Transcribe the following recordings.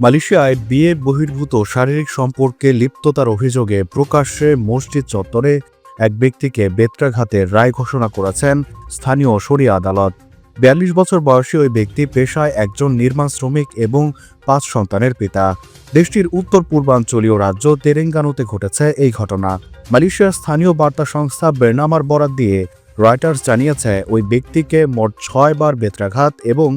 মালয়েশিয়ায় বিয়ে বহির্ভূত শারীরিক সম্পর্কে লিপ্ততার অভিযোগে প্রকাশ্যে মসজিদ চত্বরে এক ব্যক্তিকে বেত্রাঘাতের রায় ঘোষণা করেছেন স্থানীয় শরিয়া আদালত। বিয়াল্লিশ বছর বয়সী ওই ব্যক্তি পেশায় একজন নির্মাণ শ্রমিক এবং পাঁচ সন্তানের পিতা। দেশটির উত্তর পূর্বাঞ্চলীয় রাজ্য তেরেঙ্গানুতে ঘটেছে এই ঘটনা। মালয়েশিয়ার স্থানীয় বার্তা সংস্থা বের্নামার বরাত দিয়ে রয়টার্স জানিয়েছে, ওই ব্যক্তিকে মোট ছয়বার বেত্রাঘাত এবং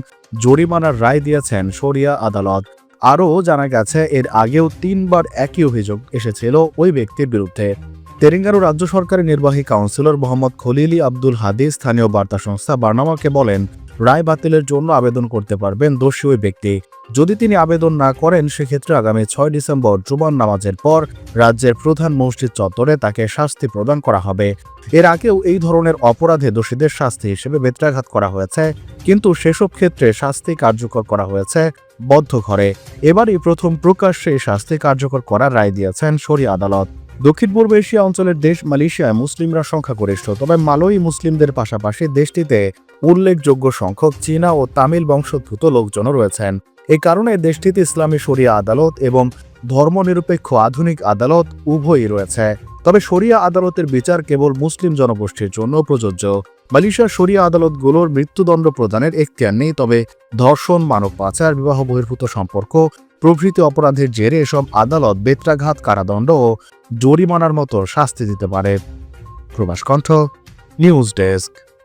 জরিমানার রায় দিয়েছেন শরিয়া আদালত। আরও জানা গেছে, এর আগেও তিনবার একই অভিযোগ এসেছিল ওই ব্যক্তির বিরুদ্ধে। তেলেঙ্গানা রাজ্য সরকারের নির্বাহী কাউন্সিলর মোহাম্মদ খলিলি আব্দুল হাদি স্থানীয় বার্তা সংস্থা বার্নামাকে বলেন, রায় বাতিলের জন্য আবেদন করতে পারবেন দোষী ওই ব্যক্তি। যদি তিনি আবেদন না করেন, সেক্ষেত্রে আগামী ছয় ডিসেম্বর জুমান নামাজের পর রাজ্যের প্রধান মসজিদ চত্বরে তাকে শাস্তি প্রদান করা হবে। এর আগেও এই ধরনের অপরাধে দোষীদের শাস্তি হিসেবে বেত্রাঘাত করা হয়েছে, কিন্তু সেসব ক্ষেত্রে শাস্তি কার্যকর করা হয়েছে বদ্ধ ঘরে। এবারই প্রথম প্রকাশ্যে শাস্তি কার্যকর করার রায় দিয়েছেন সরি আদালত। দক্ষিণ পূর্ব এশিয়া অঞ্চলের দেশ মালয়েশিয়ায় মুসলিমরা সংখ্যাগরিষ্ঠ, তবে মালয়ী মুসলিমদের পাশাপাশি দেশটিতে উল্লেখযোগ্য সংখ্যক চীনা ও তামিল বংশোদ্ভূত লোকজনও রয়েছেন। এই কারণে দেশটিতে ইসলামী শরিয়া আদালত এবং ধর্মনিরপেক্ষ আধুনিক আদালত উভয়ই রয়েছে। তবে শরিয়া আদালতের বিচার কেবল মুসলিম জনগোষ্ঠীর জন্য প্রযোজ্য। মালয়েশিয়ার শরিয়া আদালতগুলোর মৃত্যুদণ্ড প্রদানের এখতিয়ার নেই, তবে ধর্ষণ, মানব পাচার, বিবাহ বহির্ভূত সম্পর্ক, প্রভৃতি অপরাধের জেরে এসব আদালত বেত্রাঘাত কারাদণ্ড ও জরিমানার মতো শাস্তি দিতে পারে। প্রবাস কণ্ঠ, নিউজ ডেস্ক।